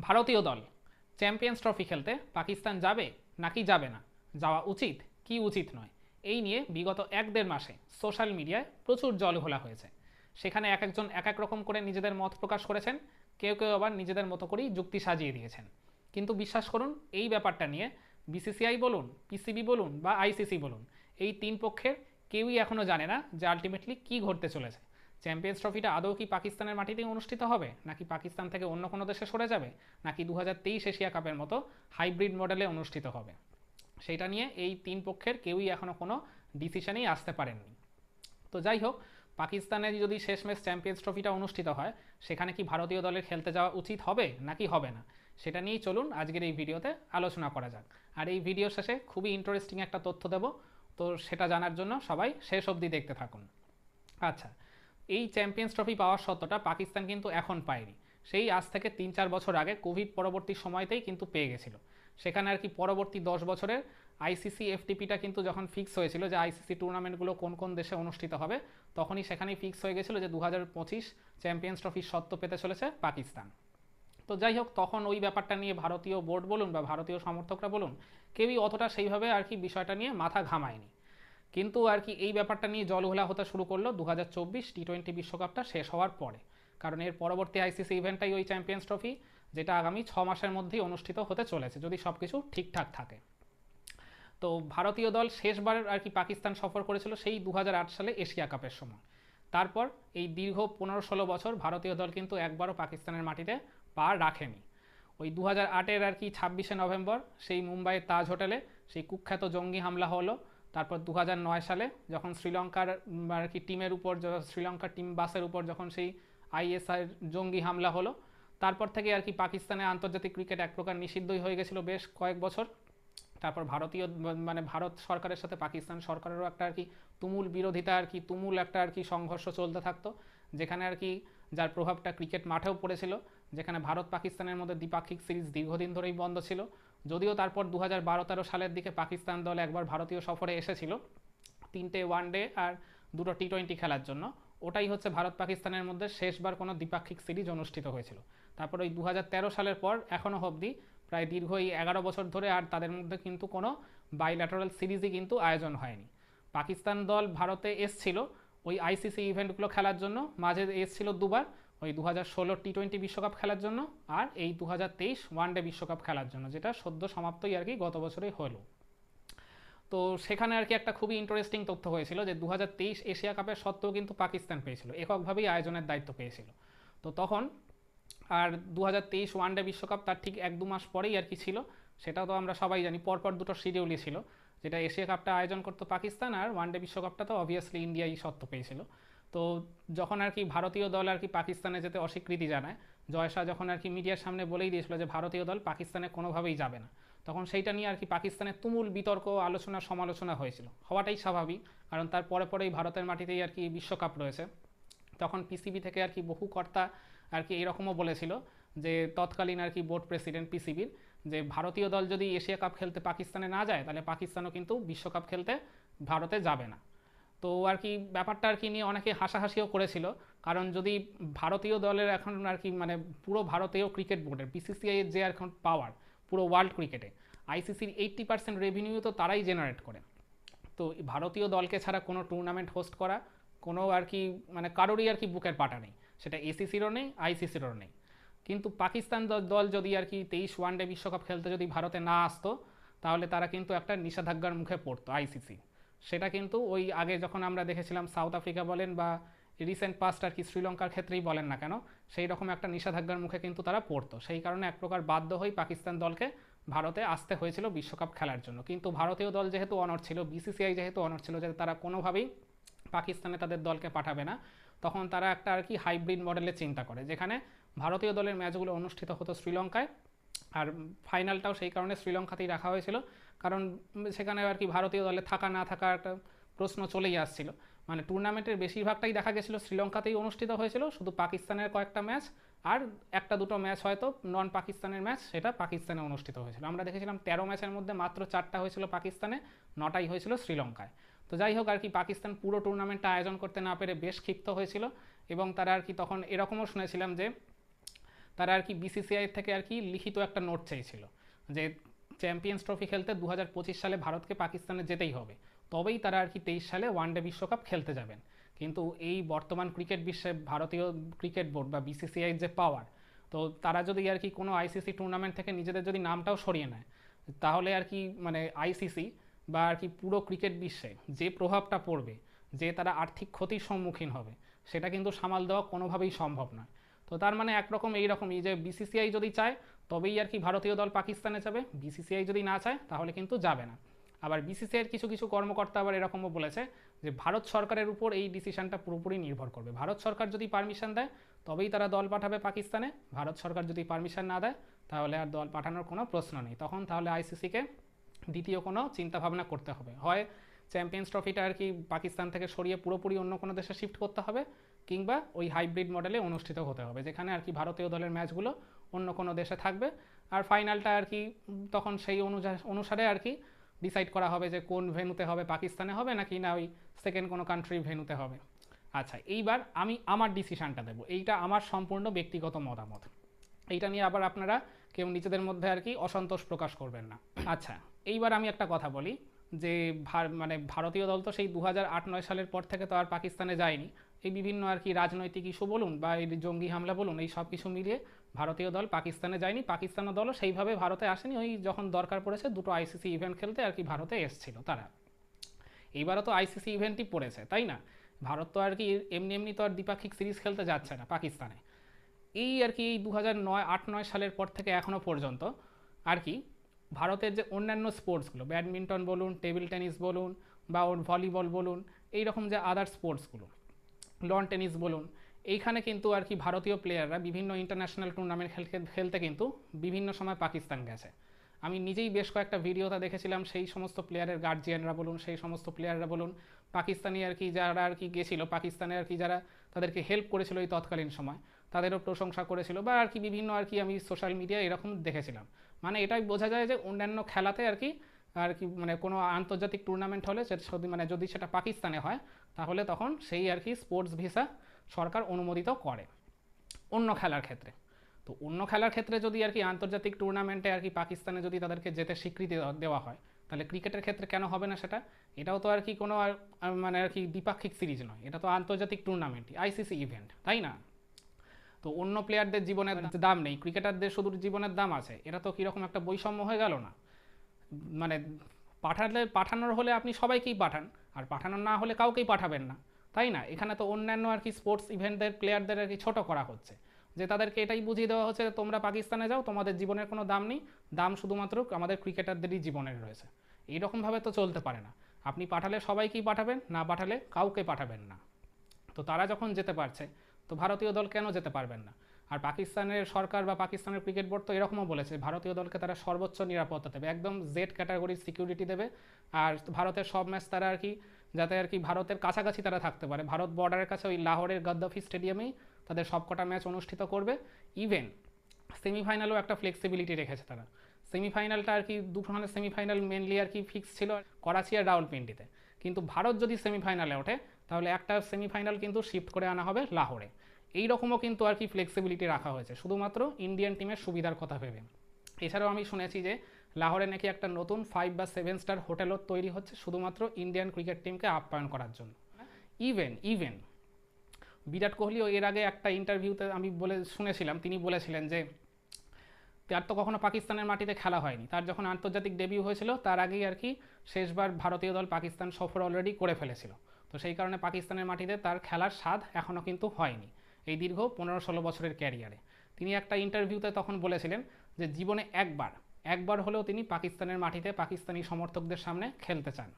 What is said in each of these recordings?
ভারতীয় দল। Champions trophy খেলতে পাকিস্তান যাবে নাকি যাবে না? যাওয়া উচিত কি উচিত নয়? এই নিয়ে বিগত এক দেড় মাসে সোশ্যাল মিডিয়ায় প্রচুর জল জলঘোলা হয়েছে। সেখানে এক একজন এক এক রকম করে নিজেদের মত প্রকাশ করেছেন, কেউ কেউ আবার নিজেদের মতো করেই যুক্তি সাজিয়ে দিয়েছেন। কিন্তু বিশ্বাস করুন, এই ব্যাপারটা নিয়ে বিসিসিআই বলুন, পিসিবি বলুন বা আইসিসি বলুন, এই তিন পক্ষের কেউই এখনও জানে না যে আলটিমেটলি কী ঘটতে চলেছে। চ্যাম্পিয়ন্স ট্রফিটা আদৌ কি পাকিস্তানের মাটিতেই অনুষ্ঠিত হবে? নাকি পাকিস্তান থেকে অন্য কোনো দেশে সরে যাবে? নাকি দু হাজার তেইশ এশিয়া কাপের মতো হাইব্রিড মডেলে অনুষ্ঠিত হবে? সেটা নিয়ে এই তিন পক্ষের কেউই এখনও কোনো ডিসিশনেই আসতে পারেননি। তো যাই হোক, পাকিস্তানে যদি শেষমেশ চ্যাম্পিয়ন্স ট্রফিটা অনুষ্ঠিত হয়, সেখানে কি ভারতীয় দলের খেলতে যাওয়া উচিত হবে? নাকি হবে না? সেটা নিয়েই চলুন আজকের এই ভিডিওতে আলোচনা করা যাক। আর এই ভিডিও শেষে খুবই ইন্টারেস্টিং একটা তথ্য দেব। তো সেটা জানার জন্য সবাই শেষ অবধি দেখতে থাকুন। আচ্ছা এই চ্যাম্পিয়ন্স ট্রফি পাওয়ার সত্যটা পাকিস্তান কিন্তু এখন পায়নি। সেই আজ থেকে তিন চার বছর আগে কোভিড পরবর্তী সময়তেই কিন্তু পেয়ে গেছিল। সেখানে আর কি পরবর্তী দশ বছরের আইসিসি এফটিপিটা কিন্তু যখন ফিক্স হয়েছিল যে আইসিসি টুর্নামেন্টগুলো কোন কোন দেশে অনুষ্ঠিত হবে, তখনই সেখানেই ফিক্স হয়ে গেছিল যে দু হাজার পঁচিশ চ্যাম্পিয়ন্স ট্রফির সত্ত্ব পেতে চলেছে পাকিস্তান। তো যাই হোক, তখন ওই ব্যাপারটা নিয়ে ভারতীয় বোর্ড বলুন বা ভারতীয় সমর্থকরা বলুন, কেউই অতটা সেইভাবে আর কি বিষয়টা নিয়ে মাথা ঘামায়নি। কিন্তু আর কি এই ব্যাপারটা নিয়ে জলঘোলা হতে শুরু করল দু হাজার চব্বিশ টি টোয়েন্টি বিশ্বকাপটা শেষ হওয়ার পরে। কারণ এর পরবর্তী আইসিসি ইভেন্টটাই ওই চ্যাম্পিয়ন্স ট্রফি, যেটা আগামী ছ মাসের মধ্যেই অনুষ্ঠিত হতে চলেছে, যদি সব কিছু ঠিকঠাক থাকে। তো ভারতীয় দল শেষবার আর কি পাকিস্তান সফর করেছিল সেই দু হাজার আট সালে এশিয়া কাপের সময়। তারপর এই দীর্ঘ পনেরো ষোলো বছর ভারতীয় দল কিন্তু একবারও পাকিস্তানের মাটিতে পা রাখেনি। ওই দু হাজার আটের আর কি ছাব্বিশে নভেম্বর সেই মুম্বাইয়ের তাজ হোটেলে সেই কুখ্যাত জঙ্গি হামলা হলো। তারপর দু সালে যখন শ্রীলঙ্কার আর কি টিমের উপর শ্রীলঙ্কার টিম বাসের উপর যখন সেই আইএসআই জঙ্গি হামলা হলো, তারপর থেকে আর কি পাকিস্তানে আন্তর্জাতিক ক্রিকেট এক প্রকার নিষিদ্ধই হয়ে গেছিল বেশ কয়েক বছর। তারপর ভারতীয় মানে ভারত সরকারের সাথে পাকিস্তান সরকারেরও একটা আর কি তুমুল বিরোধিতা, আর কি তুমুল একটা আর কি সংঘর্ষ চলতে থাকতো, যেখানে আর কি যার প্রভাবটা ক্রিকেট মাঠেও পড়েছিল, যেখানে ভারত পাকিস্তানের মধ্যে দ্বিপাক্ষিক সিরিজ দীর্ঘদিন ধরেই বন্ধ ছিল। যদিও তারপর দু হাজার সালের দিকে পাকিস্তান দল একবার ভারতীয় সফরে এসেছিল তিনটে ওয়ানডে আর দুটো টি টোয়েন্টি খেলার জন্য। ওটাই হচ্ছে ভারত পাকিস্তানের মধ্যে শেষবার কোনো দ্বিপাক্ষিক সিরিজ অনুষ্ঠিত হয়েছিল। তারপর ওই দু হাজার তেরো সালের পর এখনও অবধি প্রায় দীর্ঘ এই এগারো বছর ধরে আর তাদের মধ্যে কিন্তু কোনো বাইল্যাটারাল সিরিজই কিন্তু আয়োজন হয়নি। পাকিস্তান দল ভারতে এসছিল ওই আইসিসি ইভেন্টগুলো খেলার জন্য। মাঝে এসছিল দুবার। ওই দু হাজার ষোলো টি টোয়েন্টি বিশ্বকাপ খেলার জন্য আর এই দু হাজার তেইশ ওয়ানডে বিশ্বকাপ খেলার জন্য, যেটা সদ্য সমাপ্তই আর কি গত বছরেই হলো। তো সেখানে আর কি একটা খুবই ইন্টারেস্টিং তথ্য হয়েছিল যে দু হাজার তেইশ এশিয়া কাপের সত্ত্বেও কিন্তু পাকিস্তান পেয়েছিল, এককভাবেই আয়োজনের দায়িত্ব পেয়েছিল। তো তখন আর দু হাজার তেইশ ওয়ানডে বিশ্বকাপ তার ঠিক এক দু মাস পরেই আর কি ছিল, সেটাও তো আমরা সবাই জানি, পরপর দুটো শিডিউলই ছিল, যেটা এশিয়া কাপটা আয়োজন করতো পাকিস্তান আর ওয়ানডে বিশ্বকাপটা তো অবভিয়াসলি ইন্ডিয়াই সত্ত্ব পেয়েছিল। তো যখন আর কি ভারতীয় দল আর কি পাকিস্তানে যেতে অস্বীকৃতি জানায় জয়শাহ যখন আর কি মিডিয়ার সামনে বলেই দিয়েছিল যে ভারতীয় দল পাকিস্তানে কোনোভাবেই যাবে না। তখন সেইটা নিয়ে আর কি পাকিস্তানের তুমুল বিতর্ক, আলোচনা, সমালোচনা হয়েছিল। হওয়াটাই স্বাভাবিক, কারণ তার পরে পরেই ভারতের মাটিতেই আর কি বিশ্বকাপ রয়েছে। তখন পিসিবি থেকে আর কি বহু কর্তা আর কি এরকমও বলেছিল যে তৎকালীন আর কি বোর্ড প্রেসিডেন্ট পিসিবির যে ভারতীয় দল যদি এশিয়া কাপ খেলতে পাকিস্তানে না যায়, তাহলে পাকিস্তানও কিন্তু বিশ্বকাপ খেলতে ভারতে যাবে না। তো আর কি ব্যাপারটা আর কি নিয়ে অনেকে হাসাহাসিও করেছিল। কারণ যদি ভারতীয় দলের এখন আর কি মানে পুরো ভারতীয় ক্রিকেট বোর্ডের বিসিসিআই এর যে এখন পাওয়ার পুরো ওয়ার্ল্ড ক্রিকেটে আইসিসির এইট্টি পার্সেন্ট রেভিনিউ তো তারাই জেনারেট করে। তো ভারতীয় দলকে ছাড়া কোনো টুর্নামেন্ট হোস্ট করা, কোনো আর কি মানে কারোরই আর কি বুকের পাটা নেই। সেটা এসিসিরও নেই আইসিসিরও নেই। কিন্তু পাকিস্তান দল যদি আর কি তেইশ ওয়ানডে বিশ্বকাপ খেলতে যদি ভারতে না আসতো, তাহলে তারা কিন্তু একটা নিষেধাজ্ঞার মুখে পড়তো আইসিসি সেটা কিন্তু ওই আগে যখন আমরা দেখেছিলাম সাউথ আফ্রিকা বলেন বা রিসেন্ট পাস্ট আর কি শ্রীলঙ্কার ক্ষেত্রেই বলেন না কেন, সেই রকম একটা নিষেধাজ্ঞার মুখে কিন্তু তারা পড়তো। সেই কারণে এক প্রকার বাধ্য হয়ে পাকিস্তান দলকে ভারতে আসতে হয়েছিল বিশ্বকাপ খেলার জন্য। কিন্তু ভারতীয় দল যেহেতু অনর ছিল বিসিসিআই যেহেতু অনর ছিল যে তারা কোনোভাবেই পাকিস্তানে তাদের দলকে পাঠাবে না, তখন তারা একটা আর কি হাইব্রিড মডেলে চিন্তা করে, যেখানে ভারতীয় দলের ম্যাচগুলো অনুষ্ঠিত হতো শ্রীলঙ্কায়। আর ফাইনালটাও সেই কারণে শ্রীলঙ্কাতেই রাখা হয়েছিল। কারণ সেখানে আর কি ভারতীয় দলে থাকা না থাকা একটা প্রশ্ন চলেই আসছিল। মানে টুর্নামেন্টের বেশিরভাগটাই দেখা গেছিল শ্রীলঙ্কাতেই অনুষ্ঠিত হয়েছিল, শুধু পাকিস্তানের কয়েকটা ম্যাচ আর একটা দুটো ম্যাচ হয়তো নন পাকিস্তানের ম্যাচ সেটা পাকিস্তানে অনুষ্ঠিত হয়েছিল। আমরা দেখেছিলাম তেরো ম্যাচের মধ্যে মাত্র চারটা হয়েছিল পাকিস্তানে, নটাই হয়েছিল শ্রীলঙ্কায়। তো যাই হোক, আর কি পাকিস্তান পুরো টুর্নামেন্টটা আয়োজন করতে না পেরে বেশ ক্ষিপ্ত হয়েছিল এবং তারা আর কি তখন এরকমও শুনেছিলাম যে তারা আর কি বিসিসিআই থেকে আর কি লিখিত একটা নোট চেয়েছিল যে চ্যাম্পিয়ন্স ট্রফি খেলতে দু হাজার পঁচিশ সালে ভারতকে পাকিস্তানে যেতেই হবে। তবেই তারা আর কি তেইশ সালে ওয়ানডে বিশ্বকাপ খেলতে যাবেন। কিন্তু এই বর্তমান ক্রিকেট বিশ্বে ভারতীয় ক্রিকেট বোর্ড বা বিসিসিআই যে পাওয়ার তো তারা যদি আর কি কোনো আইসিসি টুর্নামেন্ট থেকে নিজেদের যদি নামটাও সরিয়ে নেয়, তাহলে আর কি মানে আইসিসি বা আর কি পুরো ক্রিকেট বিশ্বে যে প্রভাবটা পড়বে, যে তারা আর্থিক ক্ষতির সম্মুখীন হবে, সেটা কিন্তু সামাল দেওয়া কোনোভাবেই সম্ভব নয়। তো তার মানে একরকম এইরকমই যে বিসিসিআই যদি চায়, তবেই আর কি ভারতীয় দল পাকিস্তানে যাবে। বিসিসিআই যদি না চায়, তাহলে কিন্তু যাবে না। আবার বিসিসিআইয়ের কিছু কিছু কর্মকর্তা আবার এরকমও বলেছে যে, ভারত সরকারের উপর এই ডিসিশনটা পুরোপুরি নির্ভর করবে। ভারত সরকার যদি পারমিশন দেয়, তবেই তারা দল পাঠাবে পাকিস্তানে। ভারত সরকার যদি পারমিশন না দেয়, তাহলে আর দল পাঠানোর কোনো প্রশ্ন নেই। তখন তাহলে আইসিসিকে দ্বিতীয় কোনো চিন্তাভাবনা করতে হবে। হয় চ্যাম্পিয়ন্স ট্রফিটা আর কি পাকিস্তান থেকে সরিয়ে পুরোপুরি অন্য কোনো দেশে শিফট করতে হবে কিংবা ওই হাইব্রিড মডেলে অনুষ্ঠিত হতে হবে, যেখানে আর কি ভারতীয় দলের ম্যাচগুলো অন্য কোনো দেশে থাকবে। আর ফাইনালটা আর কি তখন সেই অনুসারে আর কি ডিসাইড করা হবে যে কোন ভেন্যুতে হবে, পাকিস্তানে হবে নাকি না ওই সেকেন্ড কোনো কান্ট্রি ভেন্যুতে হবে। আচ্ছা এইবার আমি আমার ডিসিশানটা দেবো। এইটা আমার সম্পূর্ণ ব্যক্তিগত মতামত। এইটা নিয়ে আবার আপনারা কেউ নিজেদের মধ্যে আর কি অসন্তোষ প্রকাশ করবেন না। আচ্ছা এইবার আমি একটা কথা বলি যে মানে ভারতীয় দল তো সেই দু হাজার সালের পর থেকে তো আর পাকিস্তানে যায়নি। এই বিভিন্ন আর কি রাজনৈতিক ইস্যু বলুন বা এই জঙ্গি হামলা বলুন, এই সব কিছু মিলিয়ে ভারতীয় দল পাকিস্তানে যায়নি। পাকিস্তানের দলও সেইভাবে ভারতে আসেনি। ওই যখন দরকার পড়েছে, দুটো আইসিসি ইভেন্ট খেলতে আর কি ভারতে এসছিল তারা। এইবারও তো আইসিসি ইভেন্টই পড়েছে, তাই না? ভারত তো আর কি এমনি এমনি তো আর দ্বিপাক্ষিক সিরিজ খেলতে যাচ্ছে না পাকিস্তানে। এই আর কি এই দু হাজার নয়, আট নয় সালের পর থেকে এখনও পর্যন্ত আর কি ভারতের যে অন্যান্য স্পোর্টসগুলো ব্যাডমিন্টন বলুন, টেবিল টেনিস বলুন বা ওর ভলিবল বলুন এই রকম যে আদার স্পোর্টসগুলো লন টেনিস বলুন, এইখানে কিন্তু আর কি ভারতীয় প্লেয়াররা বিভিন্ন ইন্টারন্যাশনাল টুর্নামেন্ট খেলতে খেলতে কিন্তু বিভিন্ন সময় পাকিস্তান গেছে। আমি নিজেই বেশ কয়েকটা ভিডিওতে দেখেছিলাম, সেই সমস্ত প্লেয়ারের গার্জিয়ানরা বলুন, সেই সমস্ত প্লেয়াররা বলুন, পাকিস্তানি আর কি যারা আর কি গেছিল, পাকিস্তানে আর কি যারা তাদেরকে হেল্প করেছিল এই তৎকালীন সময়, তাদেরও প্রশংসা করেছিল বা আর কি বিভিন্ন আর কি আমি সোশ্যাল মিডিয়ায় এরকম দেখেছিলাম। মানে এটাই বোঝা যায় যে অন্যান্য খেলাতে আর কি আর কি মানে কোনো আন্তর্জাতিক টুর্নামেন্ট হলে যদি মানে যদি সেটা পাকিস্তানে হয় তাহলে তখন সেই আর কি স্পোর্টস ভিসা সরকার অনুমোদিত করে অন্য খেলার ক্ষেত্রে। তো অন্য খেলার ক্ষেত্রে যদি আর কি আন্তর্জাতিক টুর্নামেন্টে আর কি পাকিস্তানে যদি তাদেরকে যেতে স্বীকৃতি দেওয়া হয় তাহলে ক্রিকেটের ক্ষেত্রে কেন হবে না সেটা? এটাও তো আর কি কোনো আর মানে আর কি দ্বিপাক্ষিক সিরিজ নয়। এটা তো আন্তর্জাতিক টুর্নামেন্টই আইসিসি ইভেন্ট তাই না? তো অন্য প্লেয়ারদের জীবনের দাম নেই ক্রিকেটারদের শুধু জীবনের দাম আছে। এটা তো কীরকম একটা বৈষম্য হয়ে গেল না? মানে পাঠালে পাঠানোর হলে আপনি সবাইকেই পাঠান। আর পাঠানো না হলে কাউকেই পাঠাবেন না। তাই না? এখানে তো অন্যান্য আর কি স্পোর্টস ইভেন্টদের প্লেয়ারদের আর কি ছোটো করা হচ্ছে। যে তাদেরকে এটাই বুঝিয়ে দেওয়া হচ্ছে তোমরা পাকিস্তানে যাও, তোমাদের জীবনের কোনো দাম নেই। দাম শুধুমাত্র আমাদের ক্রিকেটারদেরই জীবনের রয়েছে। এইরকমভাবে তো চলতে পারে না। আপনি পাঠালে সবাইকেই পাঠাবেন, না পাঠালে কাউকে পাঠাবেন না। তো তারা যখন যেতে পারছে, তো ভারতীয় দল কেন যেতে পারবেন না? আর পাকিস্তানের সরকার বা পাকিস্তানের ক্রিকেট বোর্ড তো এরকমও বলেছে, ভারতীয় দলকে তারা সর্বোচ্চ নিরাপত্তা দেবে, একদম জেড ক্যাটাগরির সিকিউরিটি দেবে। আর ভারতের সব ম্যাচ তারা আর কি, যাতে আর কি ভারতের কাছাকাছি তারা থাকতে পারে। ভারত বর্ডারের কাছে ওই লাহোরের গদ্দাফি স্টেডিয়ামেই তাদের সবকটা ম্যাচ অনুষ্ঠিত করবে। ইভেন সেমিফাইনালও একটা ফ্লেক্সিবিলিটি রেখেছে তারা। সেমিফাইনালটা আর কি দুখানে সেমিফাইনাল মেনলি আর কি ফিক্স ছিল করাচি আর রাউলপিন্ডিতে কিন্তু ভারত যদি সেমিফাইনালে ওঠে, তাহলে একটা সেমিফাইনাল কিন্তু শিফট করে আনা হবে লাহোরে। এই রকমও কিন্তু আর কি ফ্লেক্সিবিলিটি রাখা হয়েছে। শুধুমাত্র ইন্ডিয়ান টিমের সুবিধার কথা ভেবে। এছাড়াও আমি শুনেছি যে, লাহোরে নাকি একটা নতুন ফাইভ বা সেভেন স্টার হোটেলও তৈরি হচ্ছে শুধুমাত্র ইন্ডিয়ান ক্রিকেট টিমকে আপ্যায়ন করার জন্য। ইভেন ইভেন বিরাট কোহলিও এর আগে একটা ইন্টারভিউতে আমি বলে, শুনেছিলাম, তিনি বলেছিলেন যে, তার তো কখনো পাকিস্তানের মাটিতে খেলা হয়নি। তার যখন আন্তর্জাতিক ডেবিউ হয়েছিল, তার আগেই আর কি শেষবার ভারতীয় দল পাকিস্তান সফর অলরেডি করে ফেলেছিল। তো সেই কারণে পাকিস্তানের মাটিতে তার খেলার স্বাদ এখনও কিন্তু হয়নি। এই দীর্ঘ পনেরো ষোলো বছরের ক্যারিয়ারে। তিনি একটা ইন্টারভিউতে তখন বলেছিলেন যে, জীবনে একবার একবার হলেও তিনি পাকিস্তানের মাটিতে পাকিস্তানি সমর্থকদের সামনে খেলতে চান।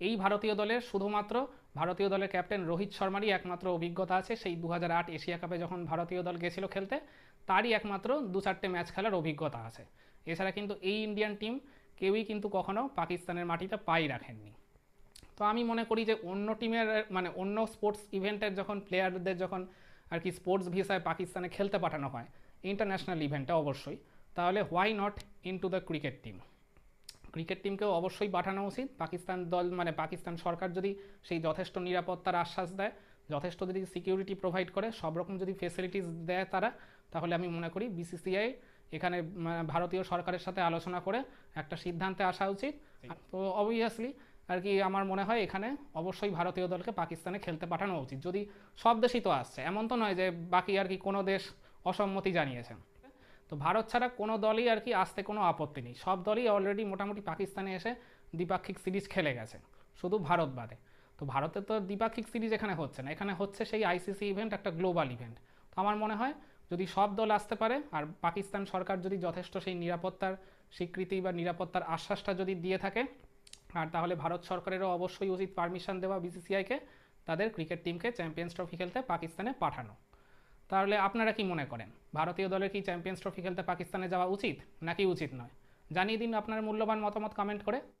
এই ভারতীয় দলের শুধুমাত্র ভারতীয় দলের ক্যাপ্টেন রোহিত শর্মারই একমাত্র অভিজ্ঞতা আছে। সেই দু হাজার আট এশিয়া কাপে যখন ভারতীয় দল গেছিল খেলতে, তারই একমাত্র দু চারটে ম্যাচ খেলার অভিজ্ঞতা আছে। এছাড়া কিন্তু এই ইন্ডিয়ান টিম কেউই কিন্তু কখনো পাকিস্তানের মাটিতে পাই রাখেননি। তো আমি মনে করি যে অন্য টিমের মানে অন্য স্পোর্টস ইভেন্টের যখন প্লেয়ারদের যখন আর কি স্পোর্টস ভিসায় পাকিস্তানে খেলতে পাঠানো হয় ইন্টারন্যাশনাল ইভেন্টে অবশ্যই। তাহলে why not in to the cricket team cricket টিমকেও অবশ্যই পাঠানো উচিত। পাকিস্তান দল মানে পাকিস্তান সরকার যদি সেই যথেষ্ট নিরাপত্তার আশ্বাস দেয় যথেষ্ট যদি সিকিউরিটি প্রোভাইড করে সব রকম যদি ফেসিলিটিস দেয় তারা তাহলে আমি মনে করি বিসিসিআই এখানে ভারতীয় সরকারের সাথে আলোচনা করে একটা সিদ্ধান্তে আসা উচিত। তো অবভিয়াসলি আর কি আমার মনে হয় এখানে অবশ্যই ভারতীয় দলকে পাকিস্তানে খেলতে পাঠানো উচিত। যদি সব দেশই তো আসছে, এমন তো নয় যে বাকি আর কি কোনো দেশ অসম্মতি জানিয়েছেন তো ভারত ছাড়া কোনো দলই আর কি আসতে কোনো আপত্তি নেই। সব দলই অলরেডি মোটামুটি পাকিস্তানে এসে দ্বিপাক্ষিক সিরিজ খেলে গেছে, শুধু ভারত বাদে। তো ভারতে তো দ্বিপাক্ষিক সিরিজ এখানে হচ্ছে না, এখানে হচ্ছে সেই আইসিসি ইভেন্ট একটা গ্লোবাল ইভেন্ট তো আমার মনে হয় যদি সব দল আসতে পারে, আর পাকিস্তান সরকার যদি যথেষ্ট সেই নিরাপত্তার স্বীকৃতি বা নিরাপত্তার আশ্বাসটা যদি দিয়ে থাকে আর তাহলে ভারত সরকারেরও অবশ্যই উচিত পারমিশন দেওয়া বিসিসিআইকে তাদের ক্রিকেট টিমকে চ্যাম্পিয়ন্স ট্রফি খেলতে পাকিস্তানে পাঠানো। তাহলে আপনারা কি মনে করেন? ভারতীয় দলের কি চ্যাম্পিয়ন্স ট্রফি খেলতে পাকিস্তানে যাওয়া উচিত? নাকি উচিত নয়? জানিয়ে দিন আপনার মূল্যবান মতামত কমেন্ট করে।